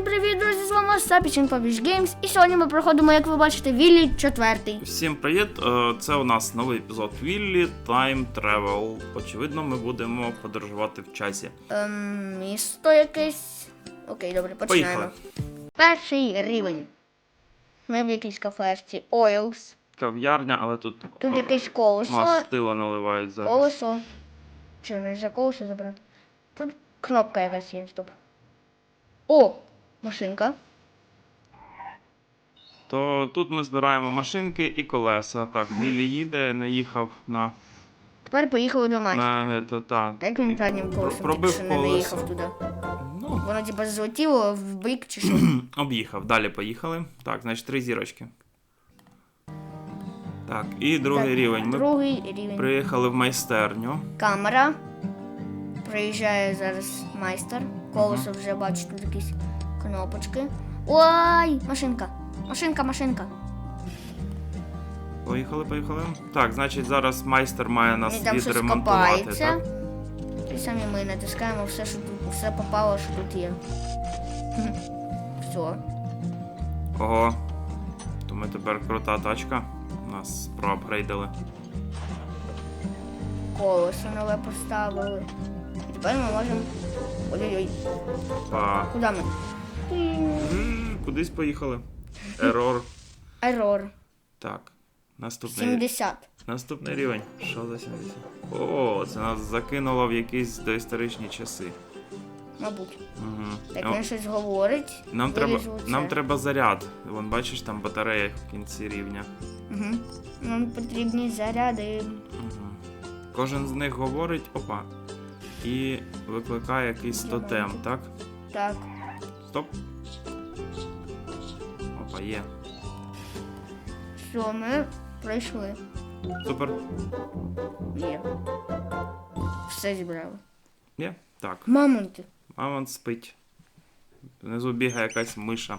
Всім привіт, друзі! З вами Сапічин Publish Games. І сьогодні ми проходимо, як ви бачите, Віллі четвертий. Всім привіт! Е, Це у нас новий епізод Віллі Time Travel. Очевидно, ми будемо подорожувати в часі. Ем, місто якесь. Окей, добре, починаємо. Поїхали. Перший рівень. Ми в якійсь кафешці. Oils. Кав'ярня, але тут Тут якесь колесо. мастило наливають зараз. Колесо. Чи не за колесо забрати? Тут кнопка якась є, стоп. О! Машинка. То тут ми збираємо машинки і колеса. Так, Віллі їде, не їхав на, Тепер поїхали до нас. на це, та. Так він заднім колесом, Пробив тільки що не колесо. доїхав туди. Ну, Воно типа злетіло в бік чи що. об'їхав. Далі поїхали. Так, значить, три зірочки. Так, і другий Так, рівень. Ми Другий рівень. приїхали в майстерню. Камера. Приїжджає зараз майстер. Колесо вже бачу тут якісь кнопочки. Ой! Машинка! Машинка, машинка. Поїхали, поїхали. Так, значить, зараз майстер має нас там щось відремонтувати. копається. Так? І самі ми натискаємо все, що тут, все попало, що тут є. Все. Ого. То ми тепер крута тачка. Нас проапгрейдили. Колесо нове поставили. І тепер ми можемо. Ой-ой-ой. Па. Куди ми? М, Кудись поїхали. Ерор. Ерор. Так. Наступний, 70. наступний рівень. Що за 70? О, це нас закинуло в якісь доісторичні часи. Мабуть. Угу. Так він щось говорить. нам, треба, це. нам треба заряд. Вон бачиш там батарея в кінці рівня. Угу. Нам потрібні заряди. Угу. Кожен з них говорить, опа. І викликає якийсь тотем, так? Так. Стоп. Опа, є. Що ми пройшли? Супер. Є. Все зібрали. Є? Так. Мамонти. Мамонт спить. Внизу бігає якась миша.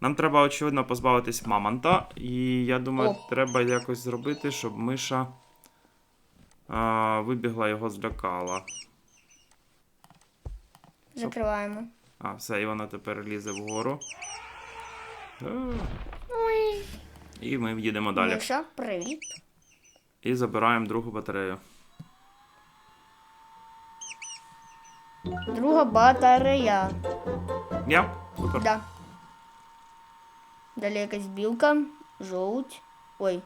Нам треба, очевидно, позбавитись мамонта. І я думаю, О. треба якось зробити, щоб миша а, вибігла його злякала. Закриваємо. А, все, і вона тепер лізе вгору. Ой. І ми їдемо далі. Миша, привіт. І забираємо другу батарею. Друга батарея. Я? Супер. Да. Далі якась білка, жовть. Ой.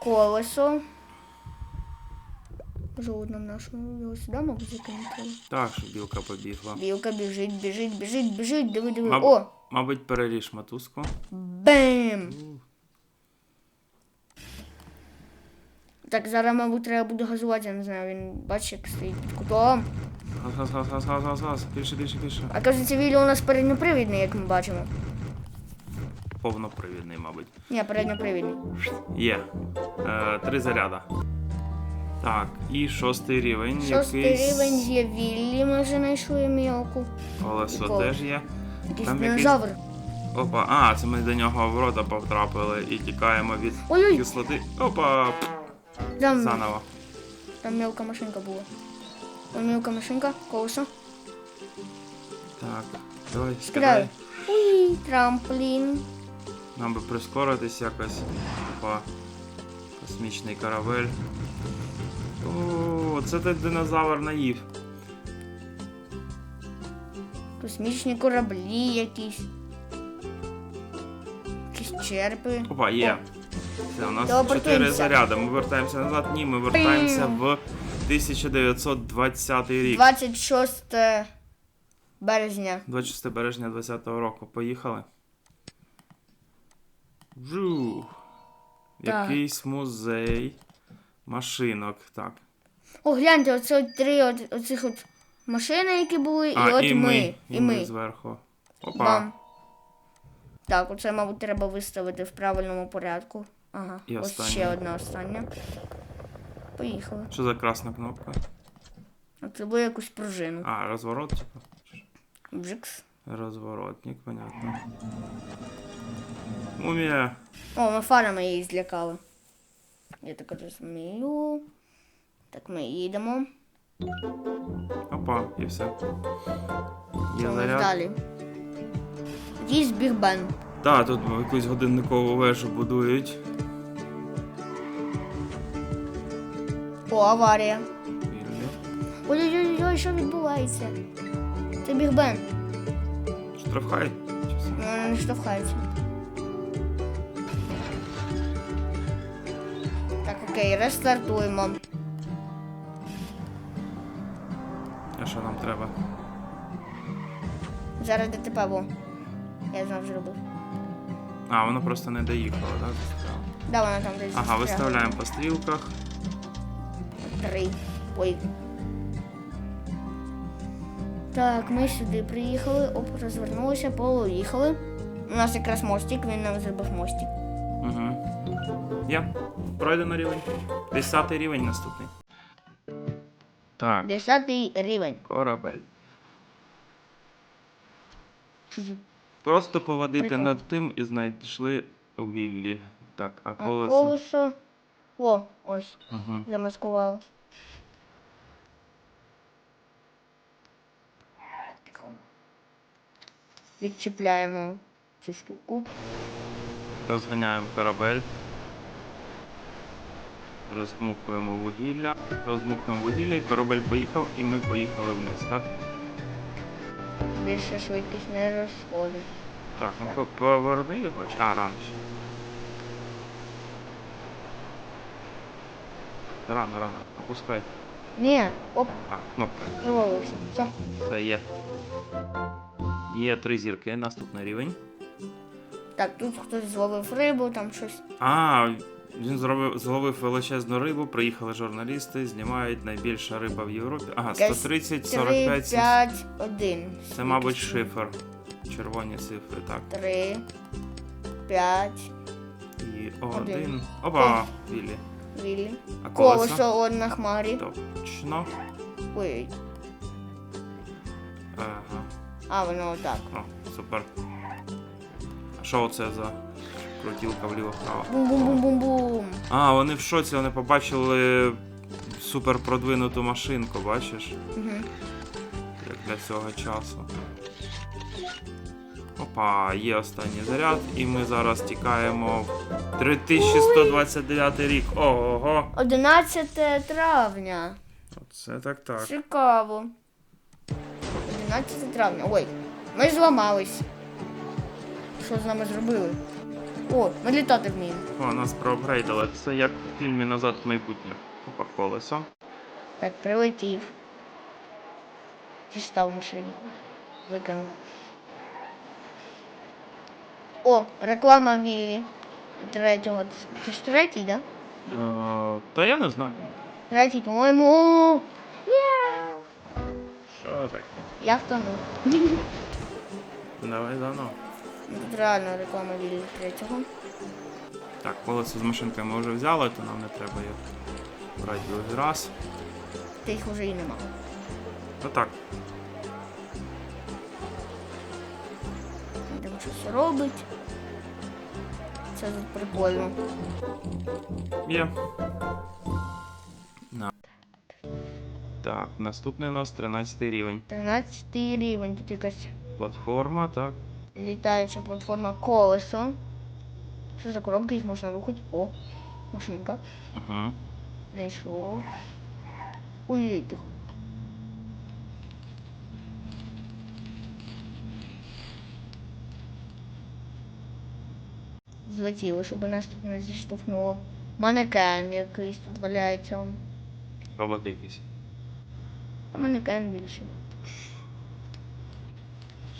Колесо. Жовт нам нашого його сюди, мабуть, закинути. Так, що білка побігла. Білка біжить, біжить, біжить, біжить, диви, диви. Маб- О! Мабуть, переріж мотузку. Бем! Так, зараз, мабуть, треба буде газувати, я не знаю, він бачить, як стоїть під кутом. Газ, газ, газ, газ, газ, газ, газ. Більше, більше, більше. А кажеться, Віллі у нас передньопривідний, як ми бачимо. Повнопривідний, мабуть. Ні, передньопривідний. Є. Е, три заряда. Так, і шостий рівень. Шостий якийсь... рівень є Віллі, ми вже знайшли мілку. Колесо Ніколи. теж є. Якийсь Там якийсь- динозавр. Опа, а, це ми до нього в рота потрапили і тікаємо від Ой-ой, кислоти. Опа! там, Заново. там мілка машинка була. Ой, мілка машинка, колесо. Так, давай, скидай. Уй, трамплін. Нам би прискоритись якось. Опа. Космічний каравель. О, це той динозавр наїв. Космічні кораблі якісь. Якісь черпи. Опа, є. Це у нас Телепортуємося. 4 заряди. Ми вертаємося назад. Ні, ми вертаємося в 1920 рік. 26 березня. 26 березня 20-го року. Поїхали. Жух. Так. Якийсь музей машинок. Так. О, гляньте, оце от три от, оцих от машини, які були, А, і от і ми. ми. І ми. зверху. Опа. Бам. Так, оце, мабуть, треба виставити в правильному порядку. Ага, І ось останнє. ще одна остання. Поїхали. Що за красна кнопка? А це було якусь пружину. А, розворот, типу. Бжикс. Розворотник, понятно. Мумія. О, ми фарами її злякали. Я так розумію. Так, ми їдемо. Опа, і все. Є Що у нас заряд. далі? Якийсь Біг Бен. Так, тут якусь годинникову вежу будують. О, аварія. Ой-ой-ой, що відбувається? Це Біг Бен. Штрафхай? Чи все? Вона не штовхається. Окей, рестартуємо. А що нам треба? Зараз ДТП було. Я знов зробив. А, воно просто не доїхало, так? Да, вона там десь. Ага, виставляємо по стрілках. Три. Ой. Так, ми сюди приїхали, оп, розвернулися, поїхали. У нас якраз мостик, він нам зробив мостик. Є. Пройдено рівень. Десятий рівень наступний. Так, Десятий рівень. корабель. Просто поводити Прикол. над тим і знайшли Віллі. Так, а А колесо. колесо. О, ось, Угу. замаскувало. Відчіпляємо цю штуку. Розганяємо корабель. Розмукуємо вугілля. Розмукнемо вугілля і корабель поїхав, і ми поїхали вниз, так? Більше швидкість не розходить. Так, ну по- поверни його. А, рано. Рано, рано. Опускай. Ні, оп, А, кнопка. провалився. Все. Це є. Є три зірки, наступний рівень. Так, тут хтось зловив рибу, там щось. А, він зробив, зловив величезну рибу, приїхали журналісти, знімають найбільша риба в Європі. Ага, 130, 45, 5, 1. Це, мабуть, шифр. Червоні цифри, так. 3, 5, І Один. Опа, Віллі. Віллі. А колесо? Колесо на хмарі. Точно. Ой, Ага. а воно отак. О, супер. А що це за крутілка вліво-вправо? Бум-бум-бум-бум-бум. А, вони в шоці, вони побачили супер продвинуту машинку, бачиш? Угу. Як для цього часу. Опа, є останній заряд, і ми зараз тікаємо в 3129 рік. Ого! 11 травня. Це так так. Цікаво. 11 травня. Ой, ми зламались. Що з нами зробили? О, ми літати вміємо. О, нас проапгрейдили. Це як в фільмі Назад в майбутнє. Опа, колесо. Так, прилетів. Дістав машині. Викинув. О, реклама Віллі. Третього. Це ж третій, да? Е, та я не знаю. Третій, по-моєму. О, Що так? Я втонув. Давай заново. Тут реально реклама Віллі третього. Так, колесо з машинкою ми вже взяли, то нам не треба їх брати другий раз. Та їх уже і нема. Ну так, Там щось робить. Це тут прикольно. є. На. Так, наступний у нас 13 рівень. 13 рівень, тут якась Платформа, так. Літаюча платформа колесо. Що за коробки їх можна рухати? О, машинка. Угу. Знайшов. Ой, тихо. Злетіло, щоб нас тут не зіштовхнуло. Манекен якийсь тут валяється. Робот якийсь. А манекен більше.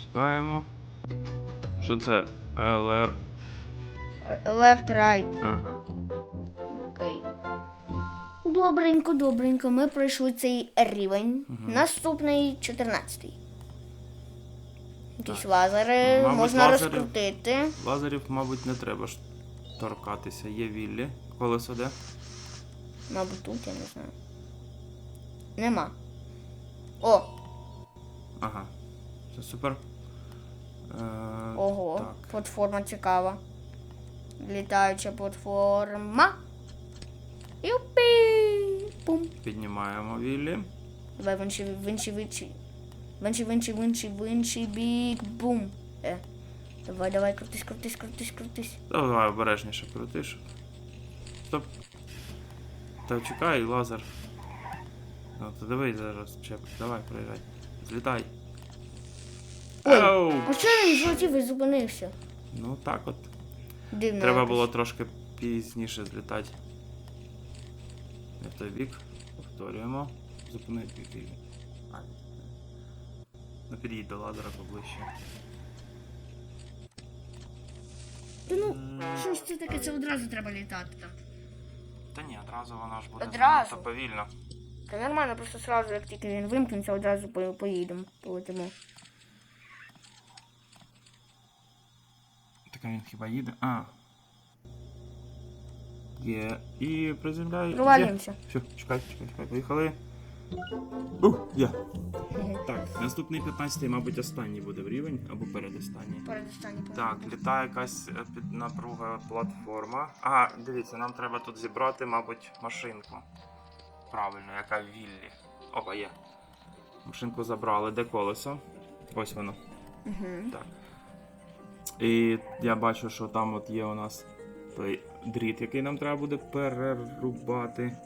Шукаємо. Що це? ЛР. Left, right. Ага. Окей. Добренько, добренько. Ми пройшли цей рівень. Наступний 14-й. Якісь лазери Мабуть, можна лазерів- розкрутити. Лазерів, мабуть, не треба ж торкатися. Є віллі. Колесо де? Мабуть, тут, я не знаю. Нема. О, Ага. Це супер. Е, ого, Так. платформа цікава. Літаюча платформа. Юпі! Пум. Піднімаємо віллі. Давай в інший, в інший, в інший. В інший, в інший, в інший, в інший бік. Бум. Е. Давай, давай, крутись, крутись, крутись, крутись. Давай обережніше крутиш. Стоп. Та чекай, лазер. Ну, то дивись зараз, чеп. Давай, проїжджай. Злітай. Ой. А що він злетів і зупинився? Ну так от. Дивно. Треба якось. було трошки пізніше злітати. Не в той бік. Повторюємо. Зупинити бік. А, ні. Ну під'їдь до лазера поближче. Та ну, що ж це таке, це одразу треба літати там. Та ні, одразу вона ж буде Одразу? занадто повільно. Та нормально, просто сразу, як тільки він вимкнеться, одразу по- поїдемо, полетимо. А він хіба їде? А. Є. І приземляй. Провалюємося. Все, чекай, чекай, чекай. Поїхали. Ух, є. Так, наступний 15-й, мабуть, останній буде в рівень або передостанній. Передостанній Так, літає якась е, напруга платформа. А, дивіться, нам треба тут зібрати, мабуть, машинку. Правильно, яка в віллі. Опа, є. Машинку забрали. Де колесо? Ось воно. Угу. Так. І я бачу, що там от є у нас той дріт, який нам треба буде перерубати.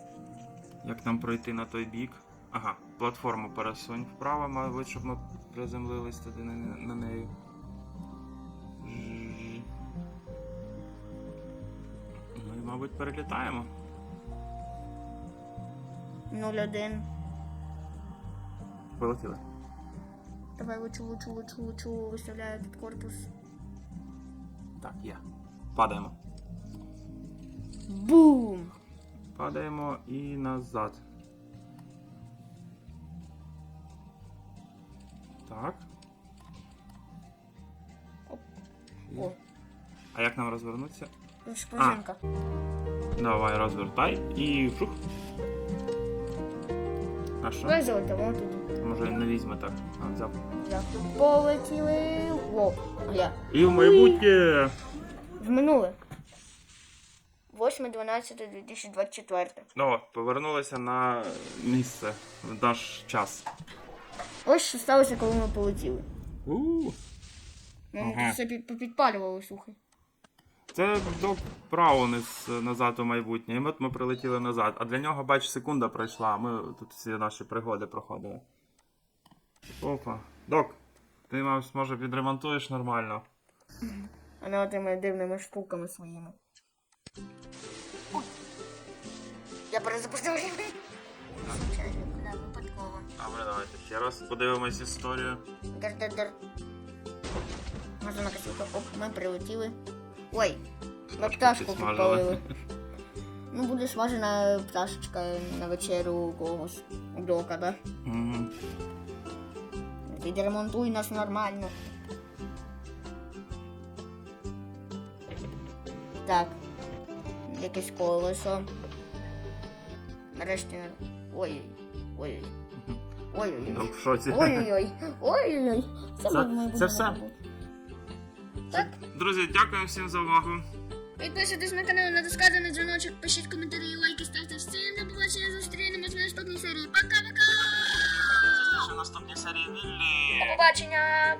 Як нам пройти на той бік? Ага, платформу пересунь вправо, мабуть, щоб ми приземлились туди на, на неї. Ну і, мабуть, перелітаємо. 0-1. Полетіли. Давай лучу, лучу, лучу, лучу, виставляю тут корпус. Так, є. Падаємо. Бум! Падаємо і назад. Так. Оп. О, А як нам розвернутися? пружинка. Давай, розвертай і фух. А що? Давай залетимо туди. Може не візьме так. А, взяв. Так. Полетіли. О, а я. І в майбутнє! В минуле. 8.12.2024. Ну, повернулися на місце в наш час. Ось що сталося, коли ми полетіли. У, Ага. тут все під- слухай. Це до Праунес назад у майбутнє. І от ми прилетіли назад. А для нього, бач, секунда пройшла, ми тут всі наші пригоди проходили. Опа. Док, ти мав, може, відремонтуєш нормально. А не отими дивними штуками своїми. Ой. Я перезапустив рівень. Випадково. Добре, давайте ще раз подивимось історію. Дер-дер-дер. Можна на косілку. Оп, ми прилетіли. Ой, ми пташку підпалили. Ну, буде смажена пташечка на вечерю у когось. У дока, да? Мгм. Відремонтуй нас нормально. Так. Якесь колесо. Нарешті. Ой. Ой. Ой-ой-ой. В шоці. Ой-ой-ой. Ой-ой-ой. Це- має це все? Так. Друзі, дякую всім за увагу. Підписуйтесь на канал, натискайте на дзвіночок, пишіть коментарі, лайки, ставте всім до побачення, зустрінемось в наступній серії. Пока-пока! Наступні серії Віллі. До побачення!